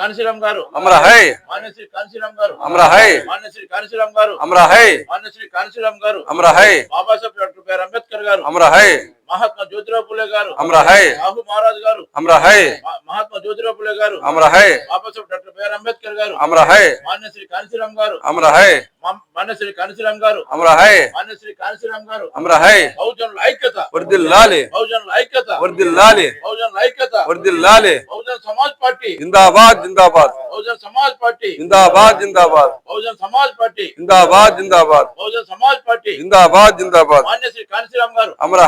కాంశీరామ్ గారు. అమర హై. మాన్యశ్రీ కాంశీరామ్ గారు. అమర హై. మాన్యశ్రీ కాంశీరామ్ గారు. అమర హై. మాన్యశ్రీ కాంశీరామ్ గారు. అమర హై. బాబాసాహెబ్ డాక్టర్ బిఆర్ అంబేద్కర్ గారు. అమర హై. మహాత్మా జ్యోతిరావు పులే గారు అమర హై. సాహు మహారాజ్ గారు అమర హై. మా- మహాత్మా జ్యోతిరావు పులే గారు అమర హై. బాబాసాహెబ్ డాక్టర్ బిఆర్ అంబేద్కర్ గారు అమర హై. మాన్యశ్రీ కాంశీరామ్ గారు అమర హై. మా- మాన్యశ్రీ కాంశీరామ్ గారు అమర హై. మాన్యశ్రీ కాంశీరామ్ గారు అమర హై. బహుజనుల ఐక్యత వర్దిల్లాలి బహుజనుల ఐక్యత వర్దిల్లాలి బహుజనుల ఐక్యత వర్దిల్లాలి బహుజన్ సమాజ్ పార్టీ జిందాబాద్ జిందాబాద్. బహుజన్ సమాజ్ పార్టీ జిందాబాద్ జిందాబాద్. బహుజన్ సమాజ్ పార్టీ జిందాబాద్ జిందాబాద్. బహుజన్ సమాజ్ పార్టీ జిందాబాద్ జిందాబాద్. మాన్యశ్రీ కాంశీరామ్ గారు అమర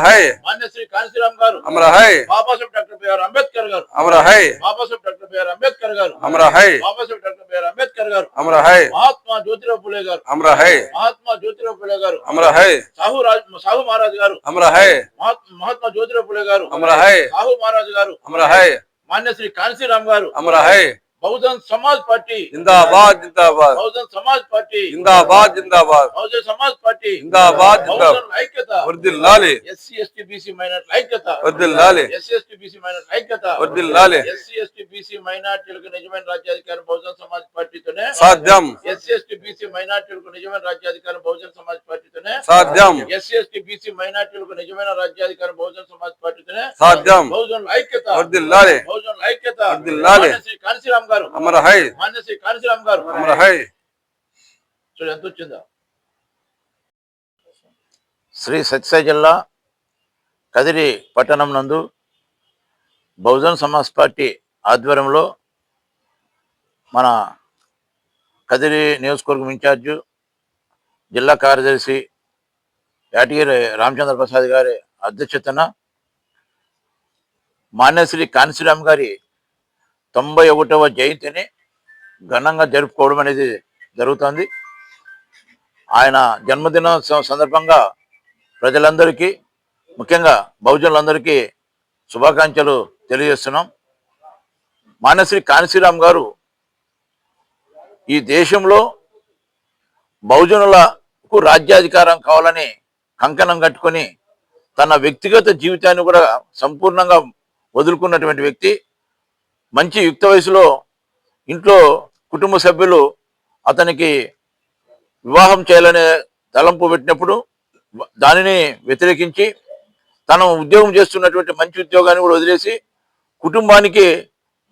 హై మాన్యశ్రీ కాంశీరామ్ గారు అమర హై బాబాసాహెబ్ డాక్టర్ బిఆర్ అంబేద్కర్ గారు అమర హై బాబాసాహెబ్ డాక్టర్ బిఆర్ అంబేద్కర్ గారు అమర హై బాబాసాహెబ్ డాక్టర్ బిఆర్ అంబేద్కర్ గారు అమర హై మహాత్మా జ్యోతిరావు పులే గారు అమర హై మహాత్మా జ్యోతిరావు పులే గారు అమర హై సాహు రాజ్ సాహు మహారాజ్ గారు అమర హై మహాత్- మహాత్మా జ్యోతిరావు పులే గారు అమర హై సాహు మహారాజ్ గారు అమర హై మాన్యశ్రీ కాంశీరామ్ గారు అమర హై బహుజన్ సమాజ్ పార్టీ జిందాబాద్ జిందాబాద్ బహుజన్ సమాజ్ పార్టీ జిందాబాద్ జిందాబాద్ బహుజన్ సమాజ్ పార్టీ జిందాబాద్ జిందాబాద్ బహుజనుల ఐక్యత వర్దిల్లాలి ఎస్సీ ఎస్టీ బీసీ మైనార్టీ ఐక్యత వర్దిల్లాలి ఎస్సీ ఎస్టీ బీసీ మైనార్టీ ఐక్యత వర్దిల్లాలి ఎస్సీ ఎస్టీ బీసీ మైనార్టీలకు నిజమైన రాజ్యాధికారం బహుజన్ సమాజ్ పార్టీతోనే సాధ్యం ఎస్సీ ఎస్టీ బీసీ మైనార్టీలకు నిజమైన రాజ్యాధికారం బహుజన్ సమాజ్ పార్టీతోనే సాధ్యం ఎస్సీ ఎస్టీ బీసీ మైనార్టీలకు నిజమైన రాజ్యాధికారం బహుజన్ సమాజ్ పార్టీతోనే సాధ్యం బహుజనుల ఐక్యత వర్దిల్లాలి బహుజనుల ఐక్యత వర్ధిల్లాలి. మాన్యశ్రీ కాంశీరామ్ గారు. అమర హై. మాన్యశ్రీ కాంశీరామ్ గారు. అమర హై. చూడు ఎంత వచ్చిందో. శ్రీ సత్యసాయి జిల్లా కదిరి పట్టణం నందు బహుజన్ సమాజ్ పార్టీ ఆధ్వర్యంలో మన కదిరి నియోజకవర్గం ఇన్ఛార్జు జిల్లా కార్యదర్శి యాటగిరి రామచంద్ర ప్రసాద్ గారి అధ్యక్షతన మాన్యశ్రీ కాన్సీరామ్ గారి తొంభై ఒకటవ జయంతిని ఘనంగా జరుపుకోవడం అనేది జరుగుతుంది. ఆయన జన్మదిన సందర్భంగా ప్రజలందరికీ ముఖ్యంగా బహుజనులందరికీ శుభాకాంక్షలు తెలియజేస్తున్నాం. మానశ్రీ కాన్సీరామ్ గారు ఈ దేశంలో బహుజనులకు రాజ్యాధికారం కావాలని కంకణం కట్టుకొని తన వ్యక్తిగత జీవితాన్ని కూడా సంపూర్ణంగా వదులుకున్నటువంటి వ్యక్తి. మంచి యుక్త వయసులో ఇంట్లో కుటుంబ సభ్యులు అతనికి వివాహం చేయాలనే తలంపు పెట్టినప్పుడు దానిని వ్యతిరేకించి తను ఉద్యోగం చేస్తున్నటువంటి మంచి ఉద్యోగాన్ని కూడా వదిలేసి కుటుంబానికి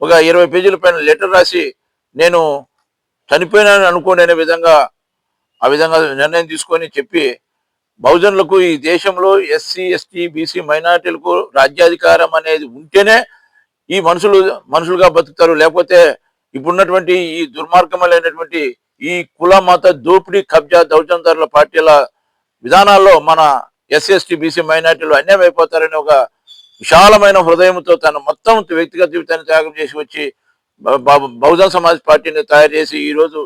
ఒక ఇరవై పేజీల పైన లెటర్ రాసి నేను చనిపోయినాను అనుకోలేని అనే విధంగా ఆ విధంగా నిర్ణయం తీసుకొని చెప్పి బహుజనులకు ఈ దేశంలో ఎస్సీ ఎస్టీ బీసీ మైనార్టీలకు రాజ్యాధికారం అనేది ఉంటేనే ఈ మనుషులు మనుషులుగా బతుకుతారు. లేకపోతే ఇప్పుడున్నటువంటి ఈ దుర్మార్గములైనటువంటి ఈ కుల మత దోపిడీ కబ్జా దౌర్జన్యదారుల పార్టీల విధానాల్లో మన ఎస్సీ బీసీ మైనార్టీలు అన్యాయం అయిపోతారని ఒక విశాలమైన హృదయంతో తన మొత్తం వ్యక్తిగత జీవితాన్ని త్యాగం చేసి వచ్చి బ- బహుజన్ సమాజ్ పార్టీని తయారు చేసి ఈ రోజు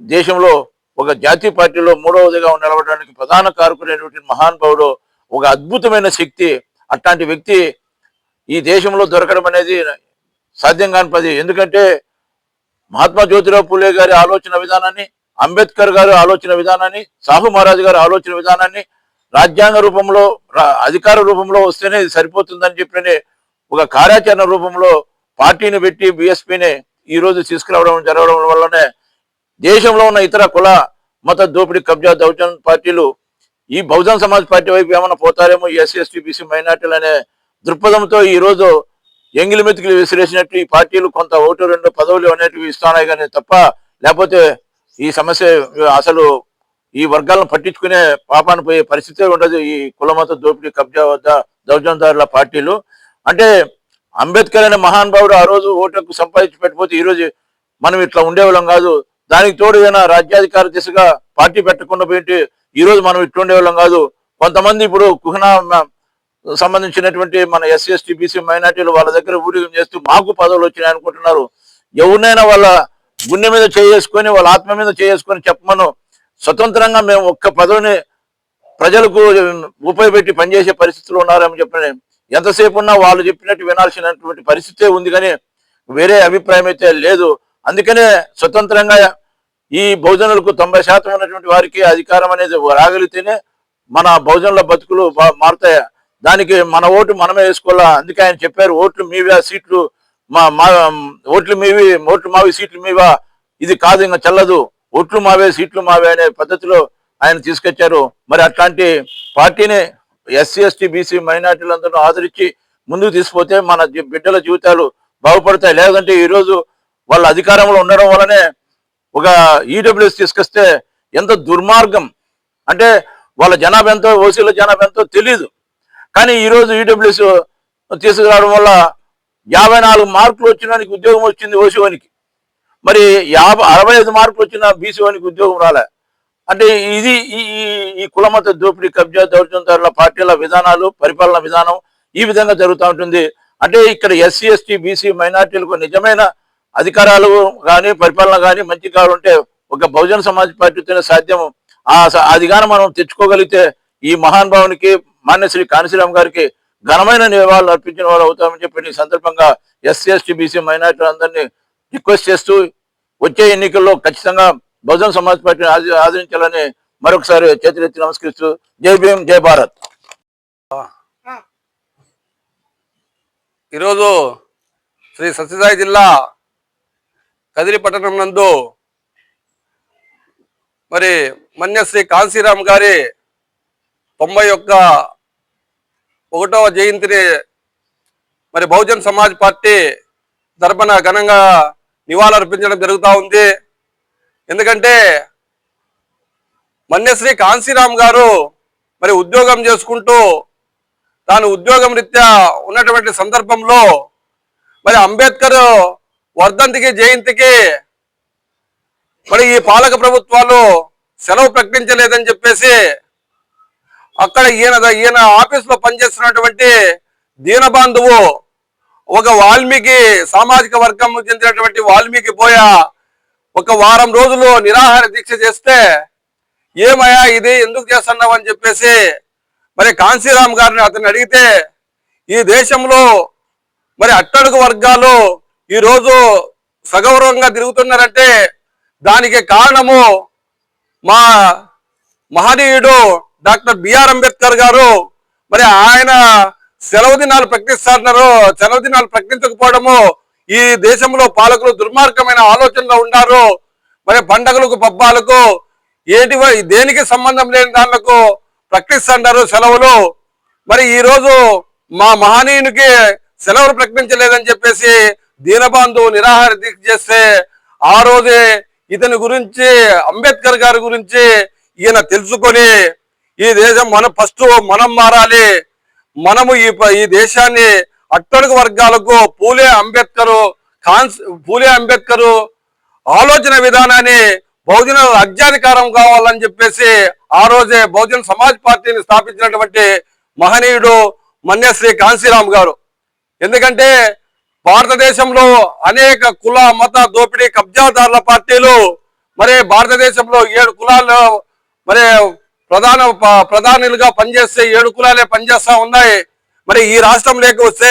దేశంలో ఒక జాతీయ పార్టీలో మూడవదిగా నిలబడడానికి ప్రధాన కారకుడైనటువంటి మహానుభావుడు ఒక అద్భుతమైన శక్తి అట్లాంటి వ్యక్తి ఈ దేశంలో దొరకడం అనేది సాధ్యం కాని పది ఎందుకంటే మహాత్మా జ్యోతిరావు పూలే గారి ఆలోచన విధానాన్ని అంబేద్కర్ గారి ఆలోచన విధానాన్ని సాహు మహారాజ్ గారి ఆలోచన విధానాన్ని రాజ్యాంగ రూపంలో అధికార రూపంలో వస్తేనే సరిపోతుందని చెప్పి ఒక కార్యాచరణ రూపంలో పార్టీని పెట్టి బిఎస్పిని ఈ రోజు తీసుకురావడం జరగడం వల్లనే దేశంలో ఉన్న ఇతర కుల మత దోపిడీ కబ్జా దౌర్జన్ పార్టీలు ఈ బహుజన్ సమాజ్ పార్టీ వైపు ఏమైనా పోతారేమో ఎస్సీ ఎస్టీ బీసీ మైనార్టీలు అనే దృక్పథంతో ఈ రోజు ఎంగిలి మెతుకులు విసిరేసినట్టు ఈ పార్టీలు కొంత ఓటు రెండు పదవులు అనేటివి ఇస్తున్నాయి కానీ తప్ప లేకపోతే ఈ సమస్య అసలు ఈ వర్గాలను పట్టించుకునే పాపాన్ని పోయే పరిస్థితే ఉండదు ఈ కులమత దోపిడీ కబ్జా వద్ద దౌర్జందారుల పార్టీలు. అంటే అంబేద్కర్ అనే మహానుభావుడు ఆ రోజు ఓటుకు సంపాదించి పెట్టిపోతే ఈ రోజు మనం ఇట్లా ఉండేవాళ్ళం కాదు. దానికి తోడు ఏదైనా రాజ్యాధికార దిశగా పార్టీ పెట్టకుండా పోయి ఈ రోజు మనం ఇట్లా ఉండేవాళ్ళం కాదు. కొంతమంది ఇప్పుడు కుహనా సంబంధించినటువంటి మన ఎస్సీ ఎస్టీ బీసీ మైనార్టీలు వాళ్ళ దగ్గర ఊడిగం చేస్తూ మాకు పదవులు వచ్చినాయి అనుకుంటున్నారు. ఎవరినైనా వాళ్ళ గుండె మీద చేసుకొని వాళ్ళ ఆత్మ మీద చేసుకొని చెప్పమను. స్వతంత్రంగా మేము ఒక్క పదవిని ప్రజలకు ఉపయోగపెట్టి పనిచేసే పరిస్థితులు ఉన్నారని చెప్పిన ఎంతసేపు ఉన్నా వాళ్ళు చెప్పినట్టు వినాల్సినటువంటి పరిస్థితే ఉంది కానీ వేరే అభిప్రాయం అయితే లేదు. అందుకనే స్వతంత్రంగా ఈ బహుజనులకు తొంభై శాతం ఉన్నటువంటి వారికి అధికారం అనేది రాగలిగితేనే మన బహుజనుల బతుకులు మారుతాయి? దానికి మన ఓటు మనమే వేసుకోవాలా? అందుకే ఆయన చెప్పారు ఓట్లు మీవే సీట్లు మా మా ఓట్లు మీవి ఓట్లు మావి సీట్లు మీవా? ఇది కాదు ఇంకా చల్లదు. ఓట్లు మావే సీట్లు మావే అనే పద్ధతిలో ఆయన తీసుకొచ్చారు. మరి అట్లాంటి పార్టీని ఎస్సీ ఎస్టీ బీసీ మైనార్టీలందరూ ఆదరించి ముందుకు తీసుకుపోతే మన బిడ్డల జీవితాలు బాగుపడతాయి. లేదంటే ఈరోజు వాళ్ళ అధికారంలో ఉండడం వల్లనే ఒక ఈడబ్ల్యూఎస్ తీసుకొస్తే ఎంత దుర్మార్గం. అంటే వాళ్ళ జనాభా ఎంతో ఓసీల జనాభా ఎంతో తెలియదు కానీ ఈ రోజు ఈడబ్ల్యూఎస్ తీసుకురావడం వల్ల యాభై నాలుగు మార్కులు వచ్చినానికి ఉద్యోగం వచ్చింది ఓసీఓనికి మరి యాభై అరవై ఐదు మార్కులు వచ్చిన బీసీఓనికి ఉద్యోగం రాలే. అంటే ఇది ఈ ఈ- ఈ కులమత దోపిడీ కబ్జా దౌర్జన్యాల పార్టీల విధానాలు పరిపాలన విధానం ఈ విధంగా జరుగుతూ ఉంటుంది. అంటే ఇక్కడ ఎస్సీ ఎస్టీ బీసీ మైనార్టీలకు నిజమైన అధికారాలు కానీ పరిపాలన కానీ మంచి కావాలంటే ఒక బహుజన సమాజ్ పార్టీతోనే సాధ్యం. ఆ అది కానీ మనం తెచ్చుకోగలిగితే ఈ మహానుభావునికి మాన్య శ్రీ కాంశీరామ్ గారికి ఘనమైన నివాళులు అర్పించిన వాళ్ళు అవుతామని చెప్పి ఈ సందర్భంగా ఎస్సీ ఎస్టీ బీసీ మైనార్టీలందరినీ రిక్వెస్ట్ చేస్తూ వచ్చే ఎన్నికల్లో ఖచ్చితంగా బహుజన సమాజ్ పార్టీని ఆదరించాలని మరొకసారి చేతులెత్తి నమస్కరిస్తూ జై భీమ్ జై భారత్. ఈరోజు శ్రీ సత్యసాయి జిల్లా కదిరి పట్టణం నందు మరి మన్యశ్రీ కాంశీరామ్ గారి తొంభై ఒక్క ఒకటవ జయంతిని మరి బహుజన్ సమాజ్ పార్టీ తరపున ఘనంగా నివాళులర్పించడం జరుగుతూ ఉంది. ఎందుకంటే మన్యశ్రీ కాంశీరామ్ గారు మరి ఉద్యోగం చేసుకుంటూ తాను ఉద్యోగం రీత్యా ఉన్నటువంటి సందర్భంలో మరి అంబేద్కర్ వర్ధంతికి జయంతికి మరి ఈ పాలక ప్రభుత్వాలు సెలవు ప్రకటించలేదని చెప్పేసి అక్కడ ఈయన ఈయన ఆఫీస్లో పనిచేస్తున్నటువంటి దీనబాంధువు ఒక వాల్మీకి సామాజిక వర్గం చెందినటువంటి వాల్మీకి పోయ ఒక వారం రోజులు నిరాహార దీక్ష చేస్తే ఏమయ్యా ఇది? ఎందుకు చేస్తున్నావు అని చెప్పేసి మరి కాంశీరామ్ గారిని అతన్ని అడిగితే ఈ దేశంలో మరి అట్టడుగు వర్గాలు ఈరోజు సగౌరవంగా తిరుగుతున్నారంటే దానికి కారణము మా మహనీయుడు డాక్టర్ బిఆర్ అంబేద్కర్ గారు మరి ఆయన సెలవు దినాలు ప్రకటిస్తున్నారు సెలవు దినాలు ప్రకటించకపోవడము ఈ దేశంలో పాలకులు దుర్మార్గమైన ఆలోచనలో ఉన్నారు మరి పండగలకు పబ్బాలకు ఏంటి దేనికి సంబంధం లేని దానికి ప్రకటిస్తున్నారు సెలవులు. మరి ఈరోజు మా మహనీయునికి సెలవులు ప్రకటించలేదని చెప్పేసి దీనబంధువు నిరాహార దీక్ష చేస్తే ఆ రోజే ఇతని గురించి అంబేద్కర్ గారి గురించి ఈయన తెలుసుకొని ఈ దేశం మనం ఫస్ట్ మనం మారాలి. మనము ఈ ప- ఈ దేశాన్ని అట్టడుగు వర్గాలకు పూలే అంబేద్కర్ కాన్స్ పూలే అంబేద్కర్ ఆలోచన విధానాన్ని బహుజన రాజ్యాధికారం కావాలని చెప్పేసి ఆ రోజే బహుజన సమాజ్ పార్టీని స్థాపించినటువంటి మహనీయుడు మన్యశ్రీ కాంశీరామ్ గారు. ఎందుకంటే భారతదేశంలో అనేక కుల మత దోపిడీ కబ్జాదారుల పార్టీలు మరి భారతదేశంలో ఏడు కులాలు మరి ప్రధాన ప- ప్రధానులుగా పనిచేస్తే ఏడు కులాలే పనిచేస్తా ఉన్నాయి. మరి ఈ రాష్ట్రంలోకి వస్తే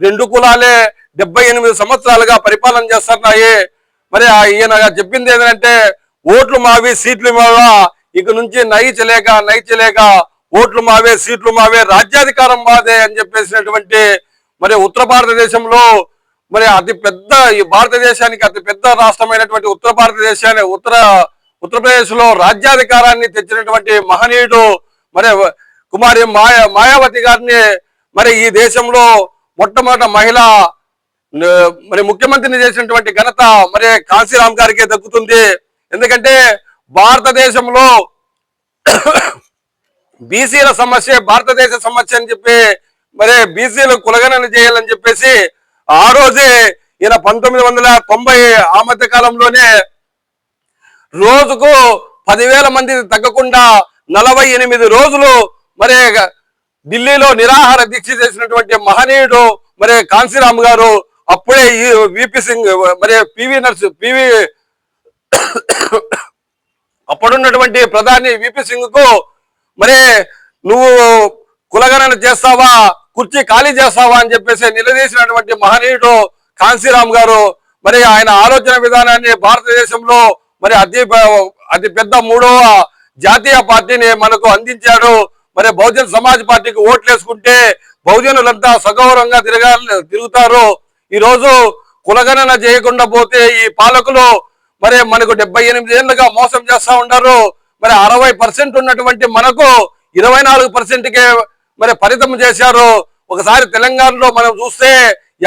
రెండు కులాలే డెబ్బై ఎనిమిది సంవత్సరాలుగా పరిపాలన చేస్తున్నాయి. మరి ఆ ఈయన చెప్పింది ఏంటంటే ఓట్లు మావి సీట్లు మావా ఇక నుంచి నైచలేక నైచలేక ఓట్లు మావే సీట్లు మావే రాజ్యాధికారం మాదే అని చెప్పేసినటువంటి మరి ఉత్తర భారతదేశంలో మరి అతి పెద్ద ఈ భారతదేశానికి అతి పెద్ద రాష్ట్రమైనటువంటి ఉత్తర భారతదేశాన్ని ఉత్తర ఉత్తరప్రదేశ్లో రాజ్యాధికారాన్ని తెచ్చినటువంటి మహనీయుడు మరి కుమారి మాయా మాయావతి గారిని మరి ఈ దేశంలో మొట్టమొదట మహిళ మరి ముఖ్యమంత్రిని చేసినటువంటి ఘనత మరి కాశీరామ్ గారికే దక్కుతుంది. ఎందుకంటే భారతదేశంలో బీసీల సమస్య భారతదేశ సమస్య అని చెప్పి మరి బీసీలు కులగణన చేయాలని చెప్పేసి ఆ రోజే ఈయన పంతొమ్మిది వందల తొంభై ఆ మధ్య కాలంలోనే రోజుకు పదివేల మంది తగ్గకుండా నలభై ఎనిమిది రోజులు మరి ఢిల్లీలో నిరాహార దీక్ష చేసినటువంటి మహనీయుడు మరి కాంశీరామ్ గారు అప్పుడే ఈ విపి సింగ్ మరి పివి నర్సు పివి అప్పుడున్నటువంటి ప్రధాని విపి సింగ్కు మరి నువ్వు కులగణన చేస్తావా కుర్చీ ఖాళీ చేస్తావా అని చెప్పేసి నిలదీసినటువంటి మహనీయుడు కాంశీరామ్ గారు మరి ఆయన ఆలోచన విధానాన్ని భారతదేశంలో మరి అతి అతి పెద్ద మూడవ జాతీయ పార్టీని మనకు అందించాడు. మరి బహుజన్ సమాజ్ పార్టీకి ఓట్లు వేసుకుంటే బహుజనులంతా సగౌరవంగా తిరగా తిరుగుతారు. ఈ రోజు కులగణన చేయకుండా పోతే ఈ పాలకులు మరి మనకు డెబ్బై ఎనిమిది ఏళ్ళుగా మోసం చేస్తూ ఉన్నారు. మరి అరవై పర్సెంట్ ఉన్నటువంటి మనకు ఇరవై నాలుగు పర్సెంట్కే మరి ఫలితం చేశారు. ఒకసారి తెలంగాణలో మనం చూస్తే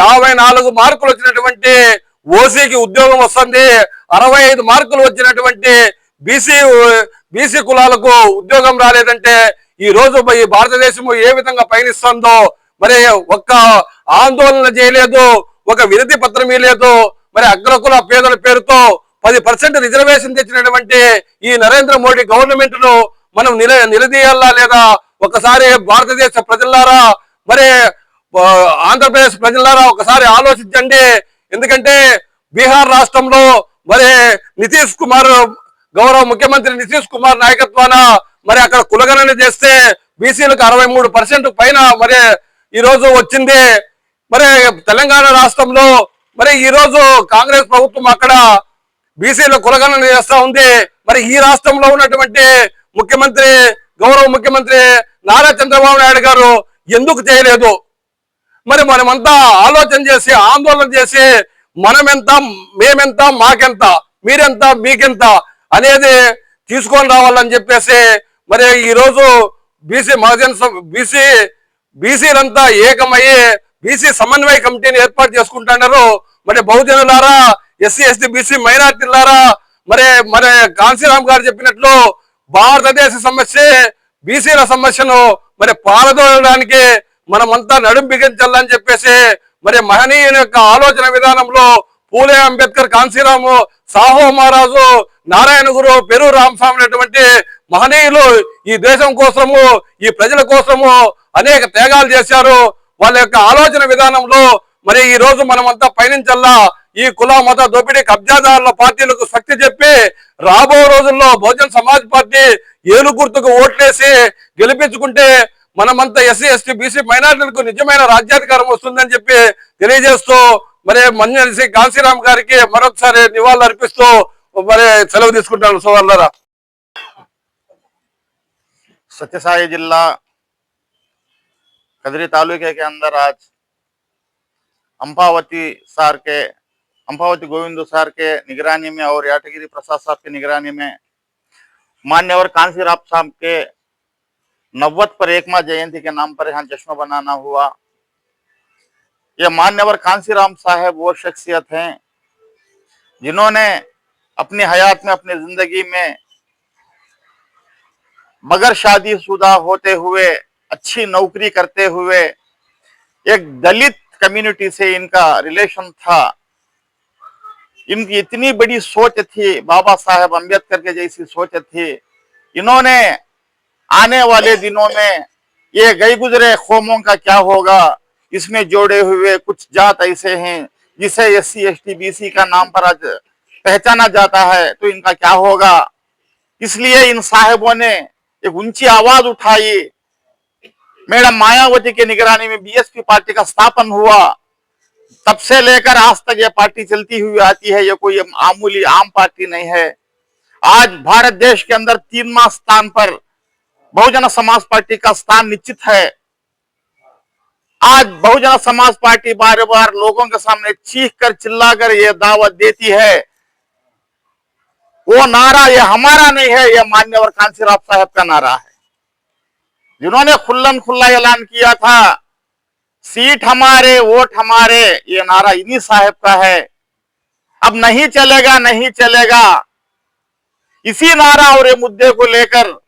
యాభై నాలుగు మార్కులు వచ్చినటువంటి ఓసీకి ఉద్యోగం వస్తుంది. అరవై ఐదు మార్కులు వచ్చినటువంటి బీసీ బీసీ కులాలకు ఉద్యోగం రాలేదంటే ఈ రోజు ఈ భారతదేశం ఏ విధంగా పయనిస్తుందో మరి ఒక్క ఆందోళన చేయలేదు ఒక వినతి పత్రం ఇవ్వలేదు మరి అగ్రకుల పేదల పేరుతో పది పర్సెంట్ రిజర్వేషన్ తెచ్చినటువంటి ఈ నరేంద్ర మోడీ గవర్నమెంట్ను మనం నిల నిలదీయాలా లేదా? ఒకసారి భారతదేశ ప్రజలారా మరి ఆంధ్రప్రదేశ్ ప్రజలారా ఒకసారి ఆలోచించండి. ఎందుకంటే బీహార్ రాష్ట్రంలో మరి నితీష్ కుమార్ గౌరవ ముఖ్యమంత్రి నితీష్ కుమార్ నాయకత్వాన మరి అక్కడ కులగణన చేస్తే బీసీలకు అరవై మూడు పర్సెంట్ పైన మరి ఈ రోజు వచ్చింది. మరి తెలంగాణ రాష్ట్రంలో మరి ఈ రోజు కాంగ్రెస్ ప్రభుత్వం అక్కడ బీసీల కులగణన చేస్తా ఉంది. మరి ఈ రాష్ట్రంలో ఉన్నటువంటి ముఖ్యమంత్రి గౌరవ ముఖ్యమంత్రి నారా చంద్రబాబు నాయుడు గారు ఎందుకు చేయలేదు? మరి మనమంతా ఆలోచన చేసి ఆందోళన చేసి మనమెంత మేమెంత మాకెంత మీరెంత మీకెంత అనేది తీసుకొని రావాలని చెప్పేసి మరి ఈ రోజు B C Mahajan B C బీసీలంతా ఏకమయ్యి బీసీ సమన్వయ కమిటీని ఏర్పాటు చేసుకుంటున్నారు. మరి బహుజనులారా ఎస్సీ ఎస్టీ బీసీ మైనార్టీలారా మరి మరి కాంశీరామ్ గారు చెప్పినట్లు భారతదేశ సమస్య బీసీల సమస్యను మరి పాలదోడడానికి మనమంతా నడుం బిగించాలని చెప్పేసి మరి మహనీయుని యొక్క ఆలోచన విధానంలో పూలే అంబేద్కర్ కాంశీరాము సాహో మహారాజు నారాయణ గురు పెరు రామస్వామి అనేటువంటి మహనీయులు ఈ దేశం కోసము ఈ ప్రజల కోసము అనేక త్యాగాలు చేశారు. వాళ్ళ యొక్క ఆలోచన విధానంలో మరి ఈ రోజు మనమంతా పయనించల్లా ఈ కుల మత దోపిడీ కబ్జాదారుల పార్టీలకు శక్తి చెప్పి రాబో రోజుల్లో బహుజన్ సమాజ్ పార్టీ ఏలు గుర్తుకు ఓట్లేసి గెలిపించుకుంటే మనమంతా ఎస్సీ ఎస్టీ బీసీ మైనార్టీలకు నిజమైన రాజ్యాధికారం వస్తుందని చెప్పి తెలియజేస్తూ మరి మన్యసి కాంశీరామ్ గారికి మరొకసారి నివాళులు అర్పిస్తూ మరి సెలవు తీసుకుంటాను సోదరులరా सत्यसाई जिला कदरी तालुके के अंदर आज अंपावती सार के अंपावती गोविंद सार के निगरानी में और याटगिरी प्रसाद साहब की निगरानी में मान्यवर कांसीराम साहब के नव्वत पर एकमा जयंती के नाम पर यहाँ जश्न बनाना हुआ। ये मान्यवर कांसीराम साहब वो शख्सियत हैं, जिन्होंने अपनी हयात में, अपनी ज़िंदगी में बगैर शादीशुदा होते हुए, अच्छी नौकरी करते हुए एक दलित कम्युनिटी से इनका रिलेशन था। इनकी इतनी बड़ी सोच थी, बाबा साहेब अंबेडकर के जैसी सोच थी। इन्होंने आने वाले दिनों में ये गई गुजरे कौमों का क्या होगा? इसमें जोड़े हुए कुछ जात ऐसे हैं जिसे S C S T B C का नाम पर आज पहचाना जाता है तो इनका क्या होगा? इसलिए इन साहेबों ने एक ऊँची आवाज़ उठाई। मैडम मायावती की निगरानी में बीएसपी पार्टी का स्थापन हुआ। तब से लेकर आज तक ये पार्टी चलती हुई आती है। ये कोई आमूली आम पार्टी नहीं है। आज भारत देश के अंदर तीन तीनवा स्थान पर बहुजन समाज पार्टी का स्थान निश्चित है। आज बहुजन समाज पार्टी बार बार लोगों के सामने चीख कर चिल्लाकर यह दावत देती है। वो नारा ये हमारा नहीं है, ये मान्यवर कांसीराम साहब का नारा है। जिन्होंने खुल्लन खुल्ला ऐलान किया था, सीट हमारे, वोट हमारे, ये नारा इन्हीं साहब का है। अब नहीं चलेगा नहीं चलेगा। इसी नारा और ये मुद्दे को लेकर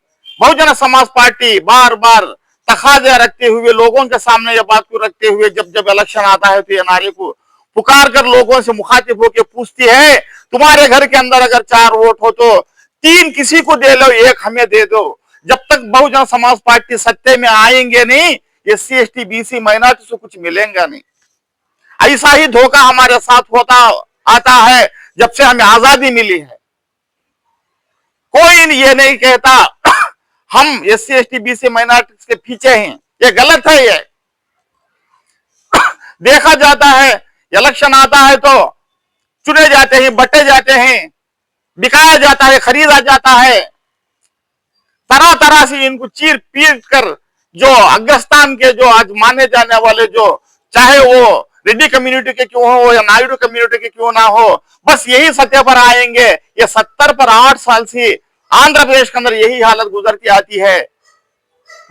बहुजन समाज पार्टी बार बार तखाजे रखते हुए, लोगों के सामने ये बात को रखते हुए जब जब इलेक्शन आता है तो ये नारे को पुकार कर लोगों से मुखातिब होकर पूछती है, तुम्हारे घर के अंदर अगर चार वोट हो तो तीन किसी को दे लो, एक हमें दे दो। जब तक बहुजन समाज पार्टी सत्ते में आएँगे नहीं S C S T BC minority से कुछ मिलेगा नहीं। ऐसा ही धोखा हमारे साथ होता, आता है, जब से हमें आज़ादी मिली है। कोई ये नहीं कहता हम S C S T BC minority के पीछे हैं। ये गलत है ये। देखा जाता है इलेक्शन आता है तो चुने जाते हैं, बटे जाते हैं, बिकाया जाता है, खरीदा जाता है। तरह तरह से इनको चीर पीट कर जो अग्रस्थान के जो आज माने जाने वाले जो, चाहे वो रेड्डी कम्युनिटी के क्यों हो या नायडू कम्युनिटी के क्यों ना हो, बस यही सत्य पर आएँगे। ये सत्तर पर आठ साल से आंध्र प्रदेश के अंदर यही हालत गुजरती आती है।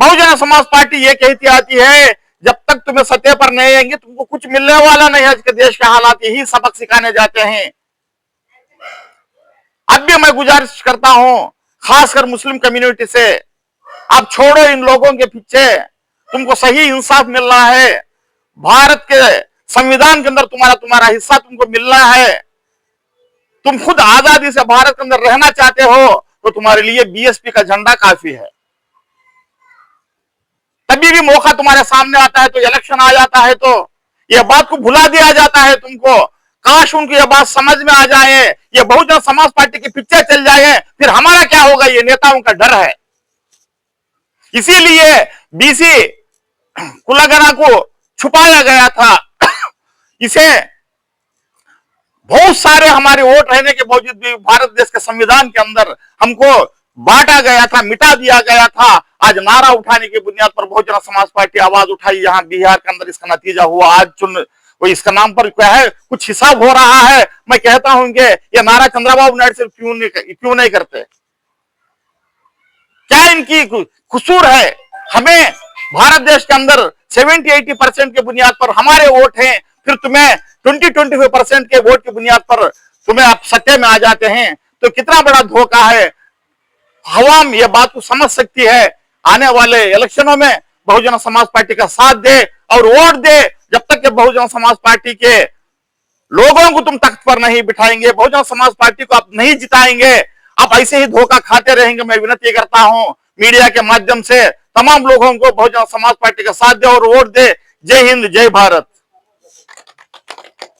बहुजन समाज पार्टी ये कहती आती है, जब तक तुम्हें सत्य पर नहीं आएँगे, तुमको कुछ मिलने वाला नहीं आज के देश के हालात, यही सबक सिखाने जाते हैं। अब भी मैं गुजारिश करता हूँ, खासकर मुस्लिम कम्युनिटी से, आप छोड़ो इन लोगों के पीछे, तुमको सही इंसाफ मिल रहा है। भारत के संविधान के अंदर तुम्हारा तुम्हारा हिस्सा तुमको मिल रहा है। तुम खुद आज़ादी से भारत के अंदर रहना चाहते हो तो तुम्हारे लिए बीएसपी का झंडा काफ़ी है। तभी भी मौका तुम्हारे सामने आता है तो इलेक्शन आ जाता है तो यह बात को भुला दिया जाता है तुमको। काश उनको यह बात समझ में आ जाए ये बहुजन समाज पार्टी के पीछे चल जाए, फिर हमारा क्या होगा? ये नेताओं का डर है। इसीलिए बीसी कुलागना को छुपाया गया था। इसे बहुत सारे हमारे वोट रहने के बावजूद भी भारत देश के संविधान के अंदर हमको बांटा गया था, मिटा दिया गया था। आज नारा उठाने की बुनियाद पर बहुजन समाज पार्टी आवाज़ उठाई। यहाँ बिहार के अंदर इसका नतीजा हुआ। आज चुन इसका नाम पर क्या है? कुछ हिसाब हो रहा है। मैं कहता हूँ कि ये नारा चंद्रबाबू नायडू सिर्फ़ क्यों नहीं क्यों नहीं करते? क्या इनकी कसूर है? हमें भारत देश के अंदर 70 80 परसेंट के बुनियाद पर हमारे वोट हैं। फिर तुम्हें 20 25 परसेंट के वोट की बुनियाद पर तुम्हें आप सत्य में आ जाते हैं। तो कितना बड़ा धोखा है। हवाम ये बात को समझ सकती है। आने वाले इलेक्शनों में बहुजन समाज पार्टी का साथ दे और वोट दे। जब तक बहुजन समाज पार्टी के लोगों को तुम तख्त पर नहीं बिठाएँगे, बहुजन समाज पार्टी को आप नहीं जिताएँगे। आप ऐसे ही धोखा खाते रहेंगे। मैं विनती करता हूँ मीडिया के माध्यम से तमाम लोगों को बहुजन समाज पार्टी का साथ दे और वोट दे। जय हिंद, जय भारत।